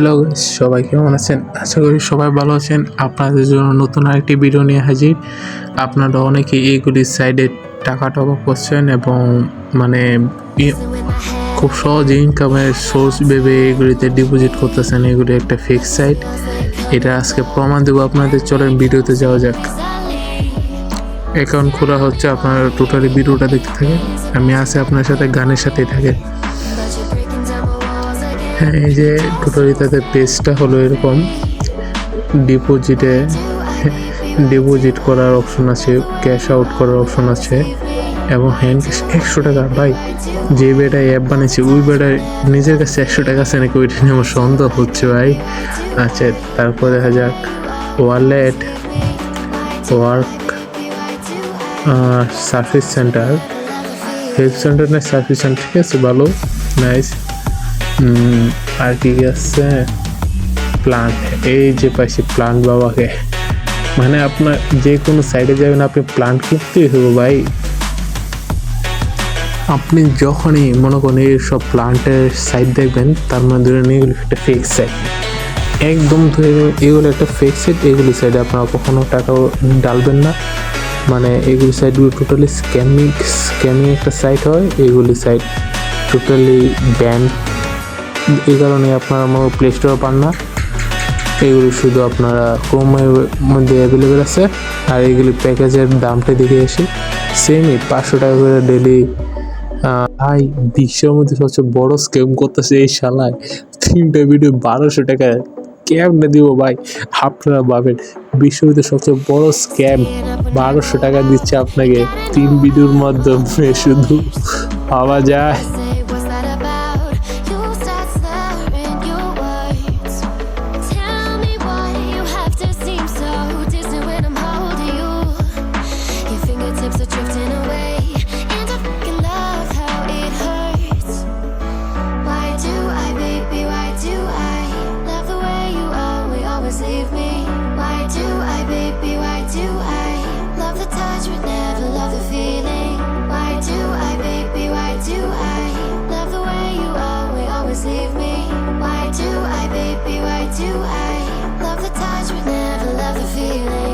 Hello সবাই কেমন আছেন? আশা করি সবাই ভালো আছেন। আপনাদের জন্য নতুন আরেকটি ভিডিও নিয়ে হাজির। আপনারা অনেকে এইগুলির সাইডে টাকা আপ করছেন এবং মানে খুব সহজে ইনকামের সোর্স ভেবে এগুলিতে ডিপোজিট করতেছেন, এগুলি একটা ফিক্স সাইট এটা আজকে প্রমাণ দেবো আপনাদের। চলেন ভিডিওতে যাওয়া যাক। অ্যাকাউন্ট খোলা হচ্ছে, আপনারা টোটালি ভিডিওটা দেখতে থাকেন। আমি আছি আপনার সাথে, গানের সাথেই থাকে হ্যাঁ এই যে টোটালি তাদের পেজটা হলো এরকম। ডিপোজিটে ডিপোজিট করার অপশন আছে ক্যাশ আউট করার অপশন আছে, এবং হ্যান্ড ক্যাশ একশো টাকা। ভাই, যে বেটা অ্যাপ বানিয়েছে ওই বেটা নিজের কাছে একশো টাকা আছে নাকি ওইটা নিয়ে আমার সন্দেহ হচ্ছে ভাই। আচ্ছা তারপর দেখা যাক। Wallet work service center help center না সার্ভিস সেন্টার ঠিক আছে, ভালো নাইস আর কি আছে? প্লান্ট এই যে পাইছি প্লান্ট বাবাকে। মানে আপনার যে কোনো সাইডে যাবেন, আপনি প্লান্ট কিনতেই হবে ভাই। আপনি যখনই মনে করেন এই সব প্লান্টের সাইড দেখবেন, তার মধ্যে ধরে নিয়ে এগুলো একটা ফেক সাইড একদম ধরে এগুলো একটা ফেক সাইড এগুলি সাইডে আপনারা কখনো টাকাও ডালবেন না। মানে এগুলি সাইডগুলো টোটালি স্ক্যামিং স্ক্যামিং একটা সাইট হয়, এগুলি সাইট টোটালি ব্যান্ড এই কারণে আপনারা আমার প্লে স্টোরে পান না। এগুলি শুধু আপনারা ক্রোমের মধ্যে অ্যাভেলেবেল আছে। আর এগুলি প্যাকেজের দামটা দেখে এসে সেমই পাঁচশো টাকা করে ডেলি ভাই, বিশ্বের মধ্যে সবচেয়ে বড় স্ক্যাম করতেছে এই শালায়। তিনটা ভিডিও বারোশো টাকা। কেমনে দিব ভাই। আপনারা ভাবেন, বিশ্বের সবচেয়ে বড় স্ক্যাম বারোশো টাকা দিচ্ছে আপনাকে। তিন ভিডিওর মাধ্যমে শুধু। পাওয়া যায়। Baby? Why do I love the touch but never love the feeling?